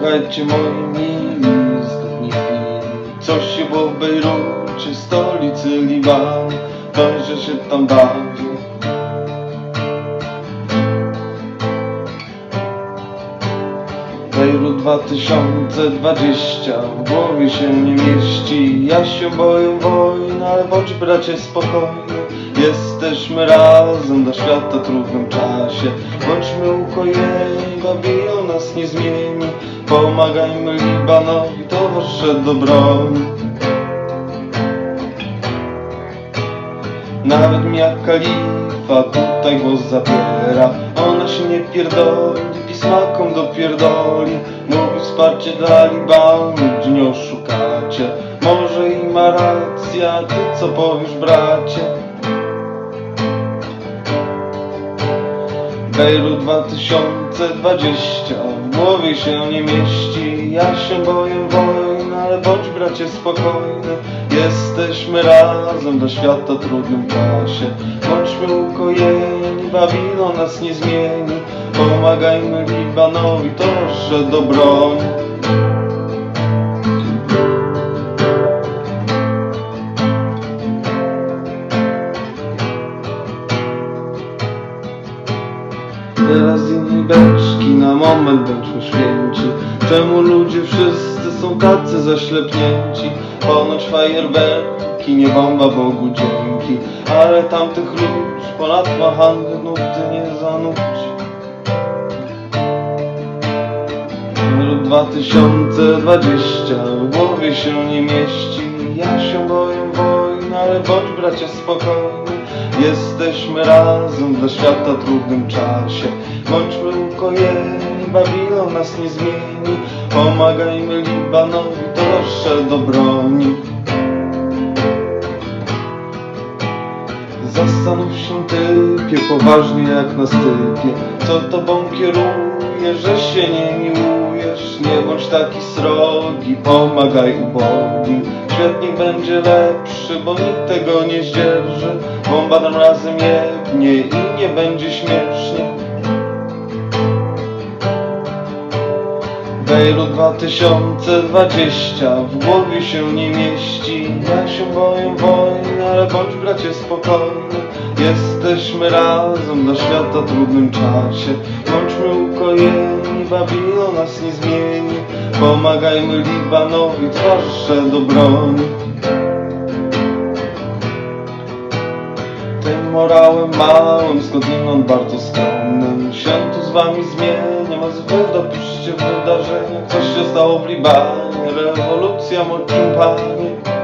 Słuchajcie moi mili, ostatni chwili Coś się w Bejrucie, stolicy Libanu Dobrze się tam bawię Bejrut 2020 W głowie się nie mieści. Ja się boję wojny, ale bądź bracie spokojny Jesteśmy razem dla świata w trudnym czasie. Bądźmy ukojeni, Babilon nas nie zmieni Pomagajmy Libanowi, towarzysze do broni. Nawet jak kalifa tutaj głos zabiera. Ona się nie pierdoli, pismakom dopierdoli. Mówi wsparcie dla Libanu, gdzie nie oszukacie. Może i ma racja, ty co powiesz bracie? Bejrut 2020 W głowie się nie mieści. Ja się boję wojny, ale bądź bracie spokojny Jesteśmy razem dla świata trudnym czasie Bądźmy ukojeni, Babilon nas nie zmieni. Pomagajmy Libanowi, towarzysze do broni. Teraz beczki na moment bądźmy święci. Czemu ludzie wszyscy są tacy zaślepnięci? Ponoć fajerwerki, nie bomba Bogu dzięki. Ale tamtych ludzi ponad handlu nuty nie zanudzi. Rok 2020 w głowie się nie mieści. Ja się boję wojny, ale bądź bracie spokojny Jesteśmy razem dla świata w trudnym czasie. Bądźmy ukojeni, Babilon nas nie zmieni. Pomagajmy Libanowi, towarzysze do broni. Zastanów się typie, poważnie jak na stypie Co tobą kieruje, że się nie miłujesz? Nie bądź taki srogi, pomagaj ubogim Świat niech będzie lepszy, bo nikt tego nie zdzierży. Bomba nam razem jebnie i nie będzie śmiesznie. Bejrut 2020 w głowie się nie mieści. Ja się boję wojny, ale bądź bracie spokojny. Jesteśmy razem dla świata trudnym czasie Bądźmy ukojeni, Babilon nas nie zmieni. Pomagajmy Libanowi, towarzysze do broni. Tym morałem małym, skądinąd bardzo skromnym Się tu z wami zmieniam, a wy dopiszcie wydarzenia Co się stało w Libanie, rewolucja moczym panie